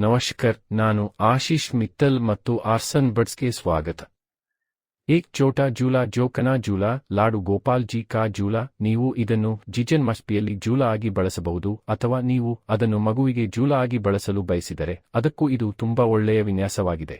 ನಮಸ್ಕರ್, ನಾನು ಆಶೀಶ್ ಮಿತ್ತಲ್ ಮತ್ತು ಆರ್ಸನ್ ಬಡ್ಸ್ಗೆ ಸ್ವಾಗತ. ಏಕ್ ಚೋಟಾ ಜೂಲಾ ಜೋಕನಾ ಜೂಲಾ, ಲಾಡು ಗೋಪಾಲ್ ಜಿ ಕಾ ಜೂಲಾ, ನೀವು ಇದನ್ನು ಜಿಜನ್ ಮಸ್ಪಿಯಲ್ಲಿ ಜೂಲಾ ಆಗಿ ಬಳಸಬಹುದು, ಅಥವಾ ನೀವು ಅದನ್ನು ಮಗುವಿಗೆ ಜೂಲಾ ಆಗಿ ಬಳಸಲು ಬಯಸಿದರೆ, ಅದಕ್ಕೂ ಇದು ತುಂಬಾ ಒಳ್ಳೆಯ ವಿನ್ಯಾಸವಾಗಿದೆ.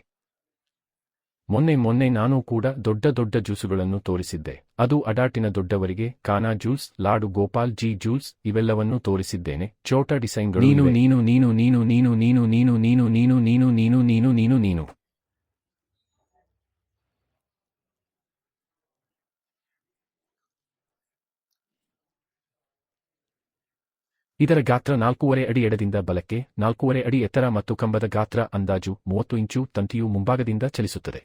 ಮೊನ್ನೆ ಮೊನ್ನೆ ನಾನು ಕೂಡ ದೊಡ್ಡ ದೊಡ್ಡ ಜ್ಯೂಸುಗಳನ್ನು ತೋರಿಸಿದ್ದೆ ಅದು ಅಡಾಟಿನ ದೊಡ್ಡವರಿಗೆ ಕಾನಾ ಜ್ಯೂಸ್ ಲಾಡು ಗೋಪಾಲ್ ಜಿ ಜ್ಯೂಸ್ ಇವೆಲ್ಲವನ್ನೂ ತೋರಿಸಿದ್ದೇನೆ ಚೋಟ ಡಿಸೈನ್ಗಳು ನೀನು ನೀನು ನೀನು ನೀನು ನೀನು ನೀನು ನೀನು ನೀನು ನೀನು ನೀನು ನೀನು ನೀನು ನೀನು ನೀನು ಇದರ ಗಾತ್ರ ನಾಲ್ಕೂವರೆ ಅಡಿ ಎಡದಿಂದ ಬಲಕ್ಕೆ ನಾಲ್ಕೂವರೆ ಅಡಿ ಎತ್ತರ ಮತ್ತು ಕಂಬದ ಗಾತ್ರ ಅಂದಾಜು ಮೂವತ್ತು ಇಂಚು ತಂತಿಯು ಮುಂಭಾಗದಿಂದ ಚಲಿಸುತ್ತದೆ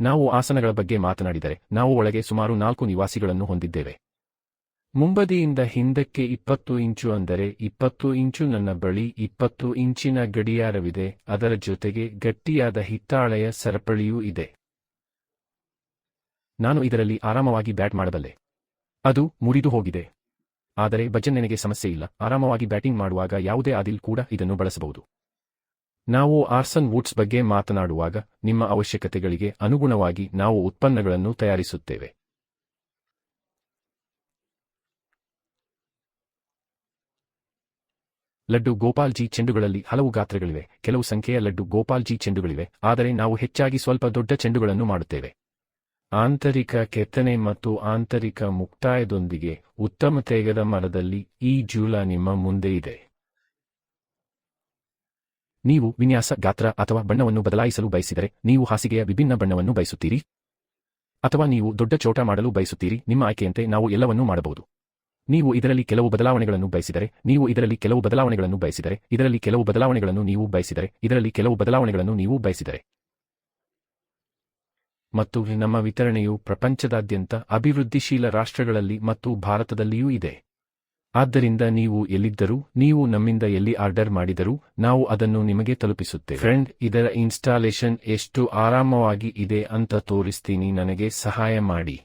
ನಾವು ಆಸನಗಳ ಬಗ್ಗೆ ಮಾತನಾಡಿದರೆ ನಾವು ಒಳಗೆ ಸುಮಾರು ನಾಲ್ಕು ನಿವಾಸಿಗಳನ್ನು ಹೊಂದಿದ್ದೇವೆ. ಮುಂಬದಿಯಿಂದ ಹಿಂದಕ್ಕೆ ಇಪ್ಪತ್ತು ಇಂಚು ಅಂದರೆ ಇಪ್ಪತ್ತು ಇಂಚು ನನ್ನ ಬಳಿ ಇಪ್ಪತ್ತು ಇಂಚಿನ ಗಡಿಯಾರವಿದೆ, ಅದರ ಜೊತೆಗೆ ಗಟ್ಟಿಯಾದ ಹಿತ್ತಾಳೆಯ ಸರಪಳಿಯೂ ಇದೆ. ನಾನು ಇದರಲ್ಲಿ ಆರಾಮವಾಗಿ ಬ್ಯಾಟ್ ಮಾಡಬಲ್ಲೆ. ಅದು ಮುರಿದು ಹೋಗಿದೆ. ಆದರೆ ಭಜನ್ನೆನೆಗೆ ಸಮಸ್ಯೆ ಇಲ್ಲ. ಆರಾಮವಾಗಿ ಬ್ಯಾಟಿಂಗ್ ಮಾಡುವಾಗ ಯಾವುದೇ ಆದಿಲ್ ಕೂಡ ಇದನ್ನು ಬಳಸಬಹುದು. ನಾವು ಆರ್ಸನ್ ವುಡ್ಸ್ ಬಗ್ಗೆ ಮಾತನಾಡುವಾಗ ನಿಮ್ಮ ಅವಶ್ಯಕತೆಗಳಿಗೆ ಅನುಗುಣವಾಗಿ ನಾವು ಉತ್ಪನ್ನಗಳನ್ನು ತಯಾರಿಸುತ್ತೇವೆ. ಲಡ್ಡು ಗೋಪಾಲ್ ಜಿ ಚೆಂಡುಗಳಲ್ಲಿ ಹಲವು ಗಾತ್ರಗಳಿವೆ. ಕೆಲವು ಸಂಖ್ಯೆಯ ಲಡ್ಡು ಗೋಪಾಲ್ ಜಿ ಚೆಂಡುಗಳಿವೆ. ಆದರೆ ನಾವು ಹೆಚ್ಚಾಗಿ ಸ್ವಲ್ಪ ದೊಡ್ಡ ಚೆಂಡುಗಳನ್ನು ಮಾಡುತ್ತೇವೆ. ಆಂತರಿಕ ಕೆತ್ತನೆ ಮತ್ತು ಆಂತರಿಕ ಮುಕ್ತಾಯದೊಂದಿಗೆ ಉತ್ತಮ ತೇಗದ ಮರದಲ್ಲಿ ಈ ಜೂಲ ನಿಮ್ಮ ಮುಂದೆ ಇದೆ. ನೀವು ವಿನ್ಯಾಸ ಗಾತ್ರ ಅಥವಾ ಬಣ್ಣವನ್ನು ಬದಲಾಯಿಸಲು ಬಯಸಿದರೆ ನೀವು ಹಾಸಿಗೆಯ ವಿಭಿನ್ನ ಬಣ್ಣವನ್ನು ಬಯಸುತ್ತೀರಿ? ಅಥವಾ ನೀವು ದೊಡ್ಡ ಚೋಟ ಮಾಡಲು ಬಯಸುತ್ತೀರಿ? ನಿಮ್ಮ ಆಯ್ಕೆಯಂತೆ ನಾವು ಎಲ್ಲವನ್ನೂ ಮಾಡಬಹುದು. ನೀವು ಇದರಲ್ಲಿ ಕೆಲವು ಬದಲಾವಣೆಗಳನ್ನು ಬಯಸಿದರೆ, ನೀವು ಇದರಲ್ಲಿ ಕೆಲವು ಬದಲಾವಣೆಗಳನ್ನು ಬಯಸಿದರೆ, ಇದರಲ್ಲಿ ಕೆಲವು ಬದಲಾವಣೆಗಳನ್ನು ನೀವು ಬಯಸಿದರೆ, ಇದರಲ್ಲಿ ಕೆಲವು ಬದಲಾವಣೆಗಳನ್ನು ನೀವು ಬಯಸಿದರೆ. ಮತ್ತು ನಮ್ಮ ವಿತರಣೆಯು ಪ್ರಪಂಚದಾದ್ಯಂತ ಅಭಿವೃದ್ಧಿಶೀಲ ರಾಷ್ಟ್ರಗಳಲ್ಲಿ ಮತ್ತು ಭಾರತದಲ್ಲಿಯೂ ಇದೆ. ಆದ್ದರಿಂದ ನೀವು ಎಲ್ಲಿದ್ದರೂ, ನೀವು ನಮ್ಮಿಂದ ಎಲ್ಲಿ ಆರ್ಡರ್ ಮಾಡಿದರೂ, ನಾವು ಅದನ್ನು ನಿಮಗೆ ತಲುಪಿಸುತ್ತೇವೆ. ಫ್ರೆಂಡ್, ಇದರ ಇನ್ಸ್ಟಾಲೇಷನ್ ಎಷ್ಟು ಆರಾಮವಾಗಿ ಇದೆ ಅಂತ ತೋರಿಸ್ತೀನಿ, ನನಗೆ ಸಹಾಯ ಮಾಡಿ.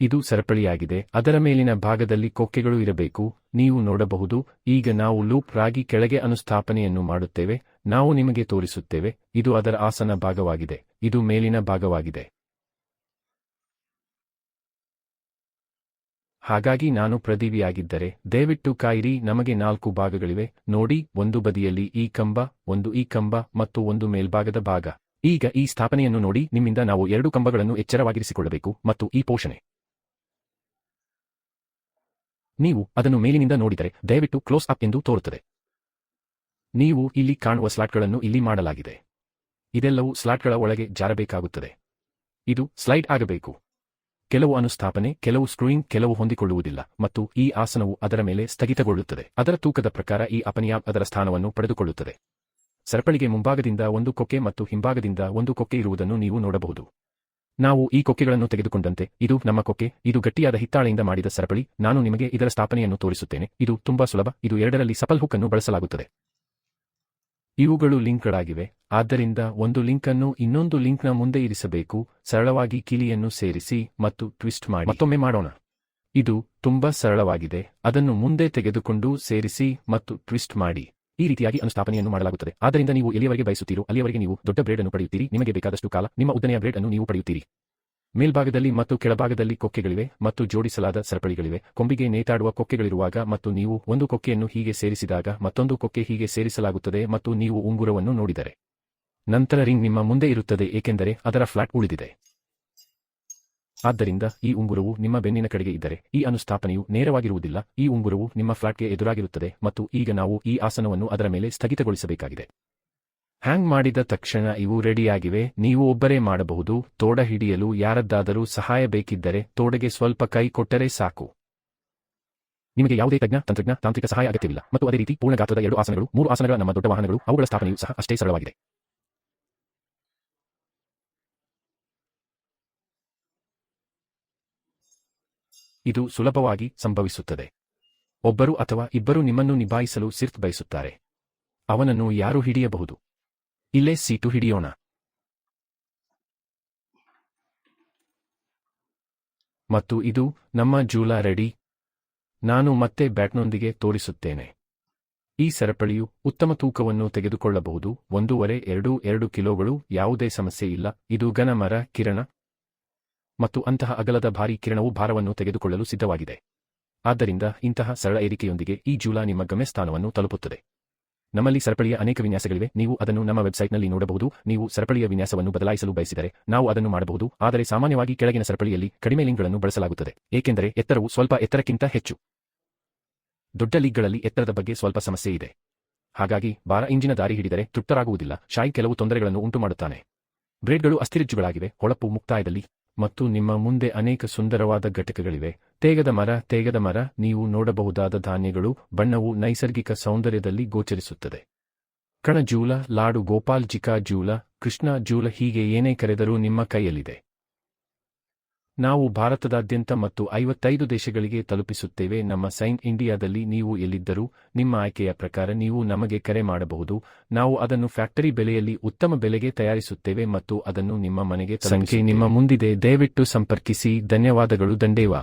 ಇದು ಸರಪಳಿಯಾಗಿದೆ. ಅದರ ಮೇಲಿನ ಭಾಗದಲ್ಲಿ ಕೊಕ್ಕೆಗಳು ಇರಬೇಕು. ನೀವು ನೋಡಬಹುದು, ಈಗ ನಾವು ಲೂಪ್ ರಾಗಿ ಕೆಳಗೆ ಅನುಸ್ಥಾಪನೆಯನ್ನು ಮಾಡುತ್ತೇವೆ. ನಾವು ನಿಮಗೆ ತೋರಿಸುತ್ತೇವೆ, ಇದು ಅದರ ಆಸನ ಭಾಗವಾಗಿದೆ, ಇದು ಮೇಲಿನ ಭಾಗವಾಗಿದೆ. ಹಾಗಾಗಿ ನಾನು ಪ್ರದೀವಿಯಾಗಿದ್ದರೆ ದಯವಿಟ್ಟು ಕಾಯಿರಿ, ನಮಗೆ ನಾಲ್ಕು ಭಾಗಗಳಿವೆ. ನೋಡಿ, ಒಂದು ಬದಿಯಲ್ಲಿ ಈ ಕಂಬ, ಒಂದು ಈ ಕಂಬ ಮತ್ತು ಒಂದು ಮೇಲ್ಭಾಗದ ಭಾಗ. ಈಗ ಈ ಸ್ಥಾಪನೆಯನ್ನು ನೋಡಿ, ನಿಮ್ಮಿಂದ ನಾವು ಎರಡು ಕಂಬಗಳನ್ನು ಎಚ್ಚರವಾಗಿರಿಸಿಕೊಳ್ಳಬೇಕು ಮತ್ತು ಈ ಪೋಷಣೆ. ನೀವು ಅದನ್ನು ಮೇಲಿನಿಂದ ನೋಡಿದರೆ ದಯವಿಟ್ಟು ಕ್ಲೋಸ್ ಅಪ್ ಎಂದು ತೋರುತ್ತದೆ. ನೀವು ಇಲ್ಲಿ ಕಾಣುವ ಸ್ಲಾಟ್ಗಳನ್ನು ಇಲ್ಲಿ ಮಾಡಲಾಗಿದೆ. ಇದೆಲ್ಲವೂ ಸ್ಲಾಟ್ಗಳ ಒಳಗೆ ಜಾರಬೇಕಾಗುತ್ತದೆ. ಇದು ಸ್ಲೈಡ್ ಆಗಬೇಕು. ಕೆಲವು ಅನುಸ್ಥಾಪನೆ, ಕೆಲವು ಸ್ಕ್ರೂಯಿಂಗ್, ಕೆಲವು ಹೊಂದಿಕೊಳ್ಳುವುದಿಲ್ಲ ಮತ್ತು ಈ ಆಸನವು ಅದರ ಮೇಲೆ ಸ್ಥಗಿತಗೊಳ್ಳುತ್ತದೆ. ಅದರ ತೂಕದ ಪ್ರಕಾರ ಈ ಅಪನಿಯಾಬ್ ಅದರ ಸ್ಥಾನವನ್ನು ಪಡೆದುಕೊಳ್ಳುತ್ತದೆ. ಸರಪಳಿಗೆ ಮುಂಭಾಗದಿಂದ ಒಂದು ಕೊಕ್ಕೆ ಮತ್ತು ಹಿಂಭಾಗದಿಂದ ಒಂದು ಕೊಕ್ಕೆ ಇರುವುದನ್ನು ನೀವು ನೋಡಬಹುದು. ನಾವು ಈ ಕೊಕ್ಕೆಗಳನ್ನು ತೆಗೆದುಕೊಂಡಂತೆ, ಇದು ನಮ್ಮ ಕೊಕ್ಕೆ, ಇದು ಗಟ್ಟಿಯಾದ ಹಿತ್ತಾಳೆಯಿಂದ ಮಾಡಿದ ಸರಪಳಿ, ನಾನು ನಿಮಗೆ ಇದರ ಸ್ಥಾಪನೆಯನ್ನು ತೋರಿಸುತ್ತೇನೆ, ಇದು ತುಂಬಾ ಸುಲಭ, ಇದು ಎರಡರಲ್ಲಿ ಸಪಲ್ ಹುಕ್ ಅನ್ನು ಬಳಸಲಾಗುತ್ತದೆ. ಇವುಗಳು ಲಿಂಕ್ಗಳಾಗಿವೆ, ಆದ್ದರಿಂದ ಒಂದು ಲಿಂಕ್ ಅನ್ನು ಇನ್ನೊಂದು ಲಿಂಕ್ನ ಮುಂದೆ ಇರಿಸಬೇಕು, ಸರಳವಾಗಿ ಕಿಲಿಯನ್ನು ಸೇರಿಸಿ ಮತ್ತು ಟ್ವಿಸ್ಟ್ ಮಾಡಿ. ಮತ್ತೊಮ್ಮೆ ಮಾಡೋಣ. ಇದು ತುಂಬಾ ಸರಳವಾಗಿದೆ, ಅದನ್ನು ಮುಂದೆ ತೆಗೆದುಕೊಂಡು ಸೇರಿಸಿ ಮತ್ತು ಟ್ವಿಸ್ಟ್ ಮಾಡಿ. ಈ ರೀತಿಯಾಗಿ ಅನುಸ್ಥಾಪನೆಯನ್ನು ಮಾಡಲಾಗುತ್ತದೆ. ಆದ್ದರಿಂದ ನೀವು ಎಲ್ಲಿಯವರೆಗೆ ಬಯಸುತ್ತೀರೋ ಅಲ್ಲಿಯವರೆಗೆ ನೀವು ದೊಡ್ಡ ಬ್ರೇಡ್ ಅನ್ನು ಪಡೆಯುತ್ತೀರಿ. ನಿಮಗೆ ಬೇಕಾದಷ್ಟು ಕಾಲ ನಿಮ್ಮ ಉದ್ದನೆಯ ಬ್ರೇಡ್ ಅನ್ನು ನೀವು ಪಡೆಯುತ್ತೀರಿ. ಮೇಲ್ಭಾಗದಲ್ಲಿ ಮತ್ತು ಕೆಳಭಾಗದಲ್ಲಿ ಕೊಕ್ಕೆಗಳಿವೆ ಮತ್ತು ಜೋಡಿಸಲಾದ ಸರಪಳಿಗಳಿವೆ. ಕೊಂಬಿಗೆ ನೇತಾಡುವ ಕೊಕ್ಕೆಗಳಿರುವಾಗ ಮತ್ತು ನೀವು ಒಂದು ಕೊಕ್ಕೆಯನ್ನು ಹೀಗೆ ಸೇರಿಸಿದಾಗ ಮತ್ತೊಂದು ಕೊಕ್ಕೆ ಹೀಗೆ ಸೇರಿಸಲಾಗುತ್ತದೆ ಮತ್ತು ನೀವು ಉಂಗುರವನ್ನು ನೋಡಿದರೆ. ನಂತರ ರಿಂಗ್ ನಿಮ್ಮ ಮುಂದೆ ಇರುತ್ತದೆ, ಏಕೆಂದರೆ ಅದರ ಫ್ಲಾಟ್ ಉಳಿದಿದೆ. ಆದ್ದರಿಂದ ಈ ಉಂಗುರವು ನಿಮ್ಮ ಬೆನ್ನಿನ ಕಡೆಗೆ ಇದ್ದರೆ ಈ ಅನುಸ್ಥಾಪನೆಯು ನೇರವಾಗಿರುವುದಿಲ್ಲ. ಈ ಉಂಗುರವು ನಿಮ್ಮ ಫ್ಲಾಟ್ಗೆ ಎದುರಾಗಿರುತ್ತದೆ ಮತ್ತು ಈಗ ನಾವು ಈ ಆಸನವನ್ನು ಅದರ ಮೇಲೆ ಸ್ಥಗಿತಗೊಳಿಸಬೇಕಾಗಿದೆ. ಹ್ಯಾಂಗ್ ಮಾಡಿದ ತಕ್ಷಣ ಇವು ರೆಡಿಯಾಗಿವೆ. ನೀವು ಒಬ್ಬರೇ ಮಾಡಬಹುದು. ತೋಡ ಹಿಡಿಯಲು ಯಾರದ್ದಾದರೂ ಸಹಾಯ ಬೇಕಿದ್ದರೆ ತೋಡೆಗೆ ಸ್ವಲ್ಪ ಕೈ ಕೊಟ್ಟರೆ ಸಾಕು. ನಿಮಗೆ ಯಾವುದೇ ತಜ್ಞ, ತಂತ್ರಜ್ಞ, ತಾಂತ್ರಿಕ ಸಹಾಯ ಅಗತ್ಯವಿಲ್ಲ. ಮತ್ತು ಅದೇ ರೀತಿ ಪೂರ್ಣ ಗಾತ್ರದ ಎರಡು ಆಸನಗಳು, ಮೂರು ಆಸನಗಳ, ನಮ್ಮ ದೊಡ್ಡ ವಾಹನಗಳು, ಅವುಗಳ ಸ್ಥಾಪನೆಯು ಸಹ ಅಷ್ಟೇ ಸರಳವಾಗಿದೆ. ಇದು ಸುಲಭವಾಗಿ ಸಂಭವಿಸುತ್ತದೆ. ಒಬ್ಬರು ಅಥವಾ ಇಬ್ಬರು ನಿಮ್ಮನ್ನು ನಿಭಾಯಿಸಲು ಸಿರ್ತ್ ಬಯಸುತ್ತಾರೆ. ಅವನನ್ನು ಯಾರು ಹಿಡಿಯಬಹುದು. ಇಲ್ಲೇ ಸೀಟು ಹಿಡಿಯೋಣ. ಮತ್ತು ಇದು ನಮ್ಮ ಜೂಲಾ ರೆಡಿ. ನಾನು ಮತ್ತೆ ಬ್ಯಾಟ್ನೊಂದಿಗೆ ತೋರಿಸುತ್ತೇನೆ. ಈ ಸರಪಳಿಯು ಉತ್ತಮ ತೂಕವನ್ನು ತೆಗೆದುಕೊಳ್ಳಬಹುದು. ಒಂದೂವರೆ, ಎರಡು ಎರಡು ಕಿಲೋಗಳು ಯಾವುದೇ ಸಮಸ್ಯೆ ಇಲ್ಲ. ಇದು ಘನ ಮರ, ಕಿರಣ ಮತ್ತು ಅಂತಹ ಅಗಲದ ಭಾರೀ ಕಿರಣವು ಭಾರವನ್ನು ತೆಗೆದುಕೊಳ್ಳಲು ಸಿದ್ಧವಾಗಿದೆ. ಆದ್ದರಿಂದ ಇಂತಹ ಸರಳ ಏರಿಕೆಯೊಂದಿಗೆ ಈ ಜೂಲಾ ನಿಮ್ಮ ಗಮ್ಯಸ್ಥಾನವನ್ನು ತಲುಪುತ್ತದೆ. ನಮ್ಮಲ್ಲಿ ಸರಪಳಿಯ ಅನೇಕ ವಿನ್ಯಾಸಗಳಿವೆ. ನೀವು ಅದನ್ನು ನಮ್ಮ ವೆಬ್ಸೈಟ್ನಲ್ಲಿ ನೋಡಬಹುದು. ನೀವು ಸರಪಳಿಯ ವಿನ್ಯಾಸವನ್ನು ಬದಲಾಯಿಸಲು ಬಯಸಿದರೆ ನಾವು ಅದನ್ನು ಮಾಡಬಹುದು. ಆದರೆ ಸಾಮಾನ್ಯವಾಗಿ ಕೆಳಗಿನ ಸರಪಳಿಯಲ್ಲಿ ಕಡಿಮೆ ಲಿಂಕ್ಗಳನ್ನು ಬಳಸಲಾಗುತ್ತದೆ. ಏಕೆಂದರೆ ಎತ್ತರವು ಸ್ವಲ್ಪ ಎತ್ತರಕ್ಕಿಂತ ಹೆಚ್ಚು. ದೊಡ್ಡ ಲೀಗ್ಗಳಲ್ಲಿ ಎತ್ತರದ ಬಗ್ಗೆ ಸ್ವಲ್ಪ ಸಮಸ್ಯೆ ಇದೆ. ಹಾಗಾಗಿ ಬಾರ ಇಂಜಿನ ದಾರಿ ಹಿಡಿದರೆ ತೃಪ್ತರಾಗುವುದಿಲ್ಲ. ಶಾಯಿ ಕೆಲವು ತೊಂದರೆಗಳನ್ನು ಉಂಟುಮಾಡುತ್ತಾನೆ. ಬ್ರೇಡ್ಗಳು ಅಸ್ಥಿರಿಜ್ಜುಗಳಾಗಿವೆ. ಹೊಳಪು ಮುಕ್ತಾಯದಲ್ಲಿ ಮತ್ತು ನಿಮ್ಮ ಮುಂದೆ ಅನೇಕ ಸುಂದರವಾದ ಘಟಕಗಳಿವೆ. ತೇಗದ ಮರ ತೇಗದ ಮರ, ನೀವು ನೋಡಬಹುದಾದ ಧಾನ್ಯಗಳು, ಬಣ್ಣವು ನೈಸರ್ಗಿಕ ಸೌಂದರ್ಯದಲ್ಲಿ ಗೋಚರಿಸುತ್ತದೆ. ಕಣಜೂಲ, ಲಾಡು ಗೋಪಾಲ್ ಜಿಕಾ ಜೂಲ, ಕೃಷ್ಣ ಜೂಲ ಹೀಗೆ ಏನೇ ಕರೆದರೂ ನಿಮ್ಮ ಕೈಯಲ್ಲಿದೆ. ನಾವು ಭಾರತದಾದ್ಯಂತ ಮತ್ತು ಐವತ್ತೈದು ದೇಶಗಳಿಗೆ ತಲುಪಿಸುತ್ತೇವೆ. ನಮ್ಮ ಸೈನ್ ಇಂಡಿಯಾದಲ್ಲಿ ನೀವು ಎಲ್ಲಿದ್ದರೂ, ನಿಮ್ಮ ಆಯ್ಕೆಯ ಪ್ರಕಾರ ನೀವು ನಮಗೆ ಕರೆ ಮಾಡಬಹುದು. ನಾವು ಅದನ್ನು ಫ್ಯಾಕ್ಟರಿ ಬೆಲೆಯಲ್ಲಿ ಉತ್ತಮ ಬೆಲೆಗೆ ತಯಾರಿಸುತ್ತೇವೆ ಮತ್ತು ಅದನ್ನು ನಿಮ್ಮ ಮನೆಗೆ ಸಂಖ್ಯೆ ನಿಮ್ಮ ಮುಂದಿದೆ. ದಯವಿಟ್ಟು ಸಂಪರ್ಕಿಸಿ. ಧನ್ಯವಾದಗಳು. ದಂಡೇವಾ.